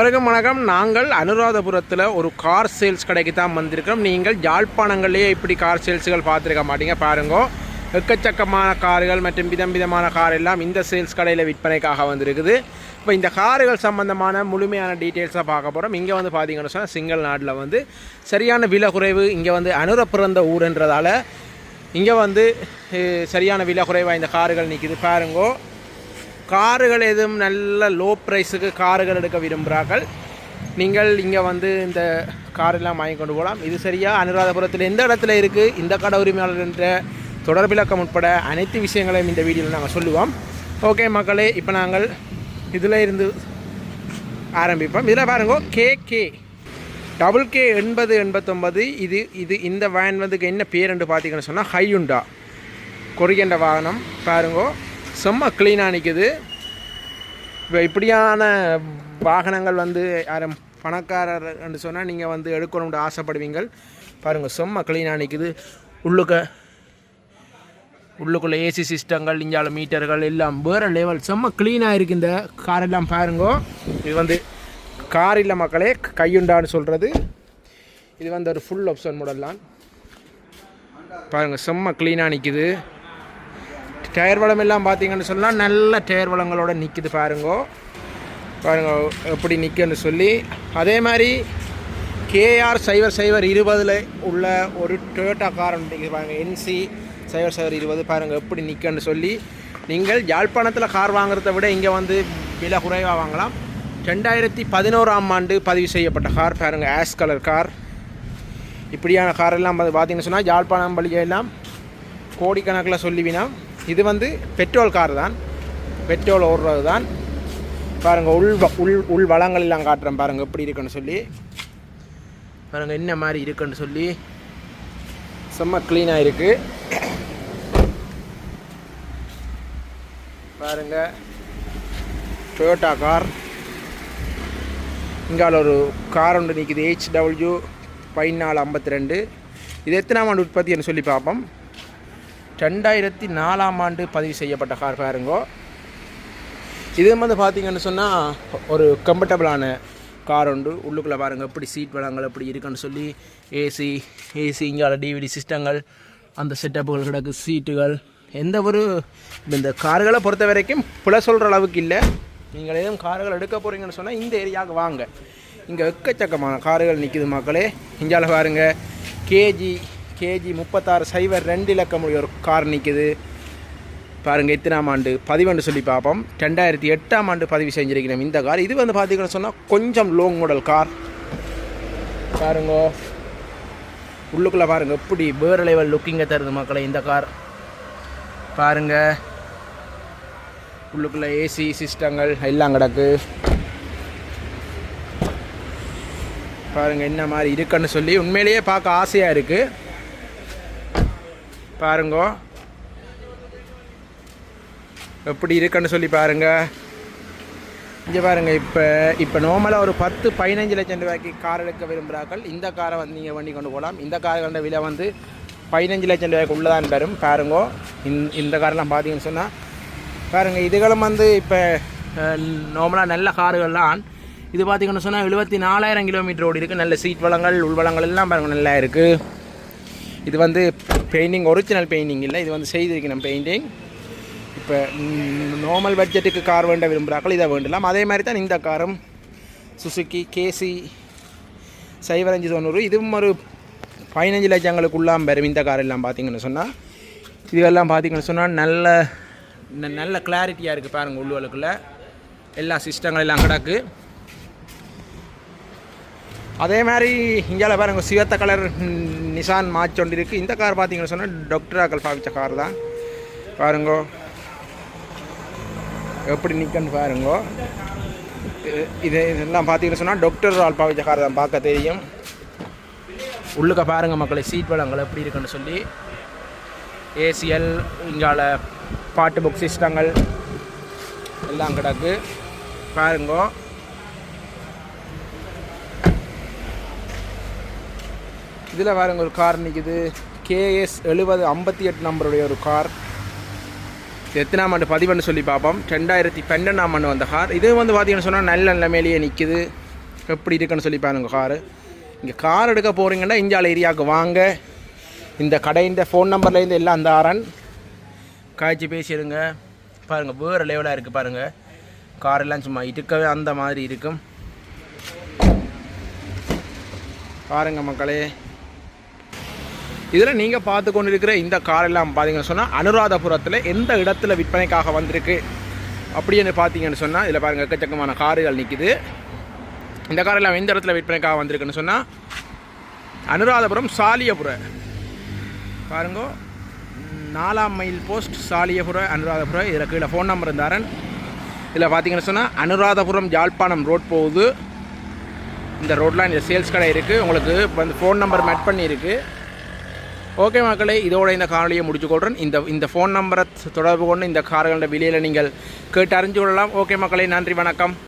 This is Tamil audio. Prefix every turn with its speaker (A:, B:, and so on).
A: பிறகு வணக்கம். நாங்கள் அனுராதபுரத்தில் ஒரு கார் சேல்ஸ் கடைக்கு தான் வந்திருக்கிறோம். நீங்கள் யாழ்ப்பாணங்கள்லேயே இப்படி கார் சேல்ஸுகள் பார்த்துருக்க மாட்டீங்க. பாருங்க. எக்கச்சக்கமான கார்கள் மற்றும் விதம் விதமான கார் எல்லாம் இந்த சேல்ஸ் கடையில் விற்பனைக்காக வந்திருக்குது. இப்போ இந்த கார்கள் சம்பந்தமான முழுமையான டீட்டெயில்ஸாக பார்க்க போகிறோம் இங்கே வந்து பார்த்தீங்கன்னு சொன்னால் சிங்கள் நாட்டில் வந்து சரியான விலை குறைவு இங்கே வந்து அனுர பிறந்த ஊருன்றதால இங்கே வந்து சரியான விலை குறைவாக இந்த கார்கள் நிற்கிது பாருங்கோ. காருகள் எதுவும் நல்ல லோ ப்ரைஸுக்கு காருகள் எடுக்க விரும்புகிறார்கள். நீங்கள் இங்கே வந்து இந்த காரெல்லாம் வாங்கி கொண்டு போகலாம். இது சரியாக அனுராதபுரத்தில் எந்த இடத்துல இருக்குது இந்த கடை உரிமையாளர் என்ற தொடர்பிலக்கம் உட்பட அனைத்து விஷயங்களையும் இந்த வீடியோவில் நாங்கள் சொல்லுவோம். ஓகே மக்களே இப்போ நாங்கள் இதில் இருந்து ஆரம்பிப்போம். இதில் பாருங்க கே கே டபுள் கே எண்பது எண்பத்தொம்பது இது இது இந்த வேன் வந்து என்ன பேர் என்று பார்த்தீங்கன்னு சொன்னால் ஹையுண்டா கொரிகண்ட வாகனம். பாருங்கோ. செம்ம க்ளீனாக நிற்குது இப்போ இப்படியான வாகனங்கள் வந்து யாரும் பணக்காரர் என்று சொன்னால் நீங்கள் வந்து எடுக்கணும்னு ஆசைப்படுவீங்கள். பாருங்கள் செம்ம க்ளீனாக நிற்குது உள்ளுக்க உள்ளுக்குள்ளே ஏசி சிஸ்டங்கள் இஞ்சால மீட்டர்கள் எல்லாம் வேறு லெவல் செம்ம க்ளீனாக இருக்குது இந்த காரெல்லாம் பாருங்கோ. இது வந்து கார் இல்லை மக்களே கையுண்டான்னு சொல்கிறது இது வந்து ஒரு ஃபுல் ஆப்ஷன் மாடல் தான். பாருங்கள் செம்ம க்ளீனாக நிற்கிது டயர் வளம் எல்லாம் பார்த்தீங்கன்னு சொன்னால் நல்ல டயர் வளங்களோட நிற்குது பாருங்கோ. பாருங்க எப்படி நிற்குன்னு சொல்லி. அதே மாதிரி கேஆர் சைவர் சைவர் இருபதில் உள்ள ஒரு டொயோட்டா கார் ஒன்று பாருங்கள் என்சி சைவர் சைவர் இருபது. பாருங்கள் எப்படி நிற்குன்னு சொல்லி. நீங்கள் யாழ்ப்பாணத்தில் கார் வாங்குறத விட இங்கே வந்து விலை குறைவாக வாங்கலாம். ரெண்டாயிரத்தி பதினோராம் ஆண்டு பதிவு செய்யப்பட்ட கார் பாருங்கள் ஆஷ் கலர் கார். இப்படியான காரெல்லாம் பார்த்தீங்கன்னு சொன்னால் யாழ்ப்பாணம் வழியெல்லாம் கோடிக்கணக்கில் சொல்லிவினா இது வந்து பெட்ரோல் கார் தான். பெட்ரோல் ஓடுறது தான். பாருங்கள் உள் வ- உள் உள் வளங்கள் காட்டுறேன் பாருங்கள் எப்படி இருக்குன்னு சொல்லி. பாருங்கள் என்ன மாதிரி இருக்குன்னு சொல்லி. செம்ம க்ளீனாக இருக்குது பாருங்கள் டொயோட்டா கார் இங்கால ஒரு கார் ஒன்று நிற்கிது ஹெச்டபிள்யூ பதினாலு ஐம்பத்தி ரெண்டு. இது எத்தனாம் ஆண்டு உற்பத்தின்னு சொல்லி பார்ப்போம். ரெண்டாயிரத்தி நாலாம் ஆண்டு பதிவு செய்யப்பட்ட கார் பாருங்கோ. இது வந்து பார்த்தீங்கன்னு சொன்னால் ஒரு கம்ஃபர்டபுளான கார் உண்டு. உள்ளுக்குள்ளே பாருங்கள் எப்படி சீட் வளங்கள் எப்படி இருக்குன்னு சொல்லி ஏசி ஏசி இங்கால டிவிடி சிஸ்டங்கள் அந்த செட்டப்புகள் கிடக்கு சீட்டுகள் எந்த ஒரு இந்த கார்களை பொறுத்த வரைக்கும் பிழை சொல்கிற அளவுக்கு இல்லை. நீங்கள் எதுவும் கார்கள் எடுக்க போகிறீங்கன்னு சொன்னால் இந்த ஏரியாவுக்கு வாங்க. இங்கே எக்கச்சக்கமான கார்கள் நிற்குது மக்களே. இங்கால பாருங்கள் கேஜி கேஜி முப்பத்தாறு சைபர் ரெண்டு இலக்கமுடைய ஒரு கார் நிற்குது பாருங்கள் எத்தனாம் ஆண்டு பதிவெண்டு சொல்லி பார்ப்போம். ரெண்டாயிரத்தி எட்டாம் ஆண்டு பதிவு செஞ்சிருக்கிறோம் இந்த கார். இது வந்து பார்த்தீங்கன்னு சொன்னால் கொஞ்சம் லோங் மாடல் கார் பாருங்க உள்ளுக்குள்ளே பாருங்கள் எப்படி வேறு லெவல் லுக்கிங்கை தருது மக்களை இந்த கார். பாருங்க உள்ளுக்குள்ளே ஏசி சிஸ்டங்கள் எல்லாம் கிடக்கு. பாருங்கள் என்ன மாதிரி இருக்குன்னு சொல்லி உண்மையிலேயே பார்க்க ஆசையாக இருக்குது பாருங்கோ. எப்படி இருக்குன்னு சொல்லி பாருங்க. இங்கே பாருங்க இப்போ இப்போ நார்மலாக ஒரு பத்து பதினஞ்சு லட்சம் ரூபாய்க்கு கார் எடுக்க விரும்புகிறார்கள். இந்த காரை வந்து நீங்கள் வண்டி கொண்டு போகலாம். இந்த காரோட விலை வந்து பதினஞ்சு லட்சம் ரூபாய்க்கு உள்ளதான் வரும் பாருங்கோ இந்த இந்த காரெல்லாம் பார்த்தீங்கன்னு சொன்னால் பாருங்கள் இதுகளும் வந்து இப்போ நார்மலாக நல்ல கார்கள்லாம் இது பார்த்தீங்கன்னு சொன்னால் எழுபத்தி நாலாயிரம் கிலோமீட்டர் ஓடி இருக்குது நல்ல சீட் வளங்கள் உள்வளங்கள் எல்லாம் பாருங்கள் நல்லா இருக்குது இது வந்து பெயிண்டிங் ஒரிஜினல் பெயிண்டிங் இல்லை. இது வந்து செய்திருக்கணும் பெயிண்டிங் இப்போ நார்மல் பட்ஜெட்டுக்கு கார் வேண்ட விரும்புகிறாக்கள் இதை வேண்டலாம். அதே மாதிரி தான் இந்த காரும். சுசுக்கி கேசி சைவர் அஞ்சு தொண்ணூறு. இதுவும் ஒரு பதினஞ்சு லட்சங்களுக்குள்ளாம் வரும் இந்த கார் எல்லாம் பார்த்தீங்கன்னு சொன்னால் இதுவெல்லாம் பார்த்தீங்கன்னு சொன்னால் நல்ல ந- நல்ல கிளாரிட்டியாக இருக்குது பாருங்கள் உள்ளுவலுக்குள்ள. எல்லா சிஸ்டங்கள் எல்லாம் கிடக்கு. அதே மாதிரி இங்கால பாருங்கள் சிவத்த கலர் நிசான் மாச் ஒன்று இருக்குது இந்த கார் பார்த்தீங்கன்னு சொன்னால் டாக்டர் அக்கல் பாவிச்ச கார் தான். பாருங்கோ. எப்படி நிற்கன்னு பாருங்கோ. இது- இது இதெல்லாம் பார்த்தீங்கன்னு சொன்னால் டாக்டர் ஆள் பாவிச்ச கார் தான் பார்க்க தெரியும். உள்ளுக்க பாருங்க மக்களை சீட் வளங்கள் எப்படி இருக்குன்னு சொல்லி. ஏசிஎல் இங்கால பாட்டு புக் சிஸ்டங்கள் எல்லாம் கிடக்கு. பாருங்கோ. இதில் வேறு ஒரு கார் நிற்குது கேஎஸ் எழுபது ஐம்பத்தி எட்டு நம்பருடைய ஒரு கார். எத்தனாம் ஆண்டு பதிவுன்னு சொல்லி பார்ப்போம். ரெண்டாயிரத்தி பன்னெண்டாம் ஆண்டு வந்த கார். இது வந்து பார்த்தீங்கன்னு சொன்னால் நல்ல நிலைமையிலேயே நிற்குது எப்படி இருக்குன்னு சொல்லி பாருங்க காரு. இங்கே கார் எடுக்க போகிறீங்கன்னா இந்தியாவில் ஏரியாவுக்கு வாங்க. இந்த கடையின் ஃபோன் நம்பர்லேருந்து எல்லாம் அந்த ஆரன் காய்ச்சி பேசிடுங்க பாருங்கள் வேறு லெவலாக இருக்குது பாருங்கள் காரெல்லாம் சும்மா இருக்கவே அந்த மாதிரி இருக்கும். பாருங்கள் மக்களே. இதில் நீங்கள் பார்த்து கொண்டு இருக்கிற இந்த கார் எல்லாம் பார்த்தீங்கன்னு சொன்னால் அனுராதபுரத்தில் எந்த இடத்துல விற்பனைக்காக வந்திருக்கு அப்படின்னு பார்த்தீங்கன்னு சொன்னால் இதில் பாருங்கள் எக்கச்சக்கமான காருகள் நிற்கிது இந்த கார் எல்லாம் எந்த இடத்துல விற்பனைக்காக வந்திருக்குன்னு சொன்னால் அனுராதபுரம் சாலியபுர. பாருங்க நாலாம் மைல் போஸ்ட் சாலியபுர அனுராதபுரம் இதில் கீழே ஃபோன் நம்பர் இருந்தாரன் இதில் பார்த்தீங்கன்னு சொன்னால் அனுராதபுரம் யாழ்ப்பாணம் ரோட் போகுது. இந்த ரோட்லாம் இந்த சேல்ஸ் கடை இருக்குது உங்களுக்கு வந்து ஃபோன் நம்பர் மேட் பண்ணியிருக்கு. ஓகே மக்களே இதோட இந்த காணொலியை முடிச்சுக்கொள்கிறேன் இந்த இந்த ஃபோன் நம்பரை தொடர்பு கொண்டு இந்த கார்களோட விலையில் நீங்கள் கேட்டு அறிஞ்சு கொள்ளலாம். ஓகே மக்களே நன்றி வணக்கம்.